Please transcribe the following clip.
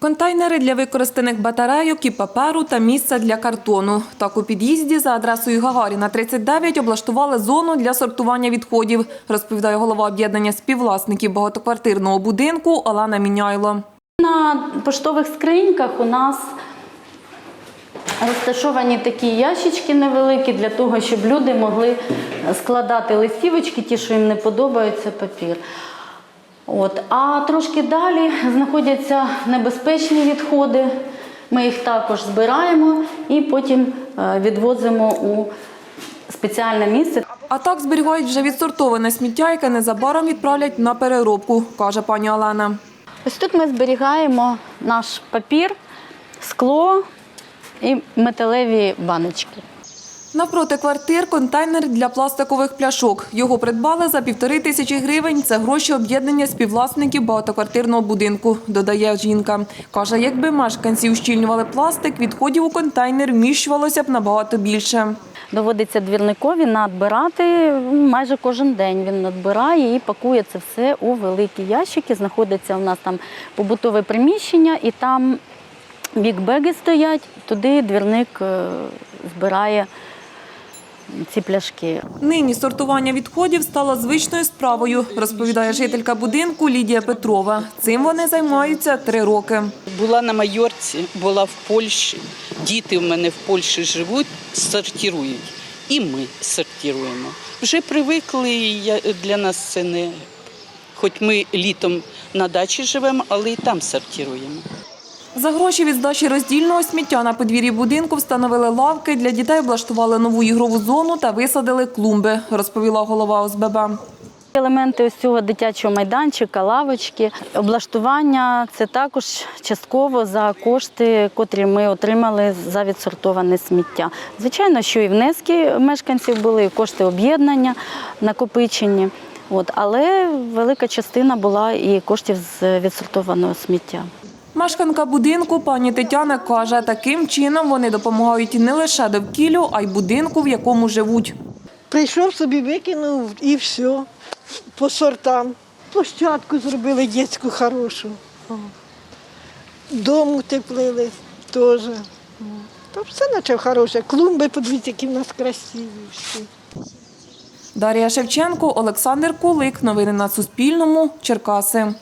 Контейнери для використаних батарейок і паперу та місце для картону. Так у під'їзді за адресою Гагаріна 39 облаштували зону для сортування відходів, розповідає голова об'єднання співвласників багатоквартирного будинку Олена Міняйло. На поштових скриньках у нас розташовані такі ящички невеликі для того, щоб люди могли складати листівочки, ті, що їм не подобається, папір. От. А трошки далі знаходяться небезпечні відходи. Ми їх також збираємо і потім е, відвозимо у спеціальне місце. А так зберігають вже відсортоване сміття, яке незабаром відправлять на переробку, каже пані Олена. Ось тут ми зберігаємо наш папір, скло і металеві баночки. Навпроти квартир контейнер для пластикових пляшок. Його придбали за півтори тисячі гривень. Це гроші об'єднання співвласників багатоквартирного будинку, додає жінка. Каже, якби мешканці ущільнювали пластик, відходів у контейнер вміщувалося б набагато більше. Доводиться двірникові надбирати майже кожен день. Він надбирає і пакує це все у великі ящики. Знаходиться у нас там побутове приміщення, і там бікбеги стоять. Туди двірник е, збирає ці пляшки. Нині сортування відходів стало звичною справою, розповідає жителька будинку Лідія Петрова. Цим вони займаються три роки. Була на Майорці, була в Польщі. Діти в мене в Польщі живуть, сортирують. І ми сортируємо. Вже привикли, для нас це не. Хоч ми літом на дачі живемо, але і там сортируємо. За гроші від здачі роздільного сміття на подвір'ї будинку встановили лавки, для дітей облаштували нову ігрову зону та висадили клумби, розповіла голова ОСББ. Елементи ось цього дитячого майданчика, лавочки, облаштування це також частково за кошти, котрі ми отримали за відсортоване сміття. Звичайно, що і внески мешканців були, і кошти об'єднання накопичені. От, але велика частина була і коштів з відсортованого сміття. Мешканка будинку пані Тетяна каже, таким чином вони допомагають не лише довкіллю, а й будинку, в якому живуть. Прийшов собі, викинув і все. По сортам. Площадку зробили дитячу хорошу. Дом утеплили теж. О. Та все наче хороше. Клумби, подивіться, які в нас красиві всі. Дар'я Шевченко, Олександр Кулик. Новини на Суспільному. Черкаси.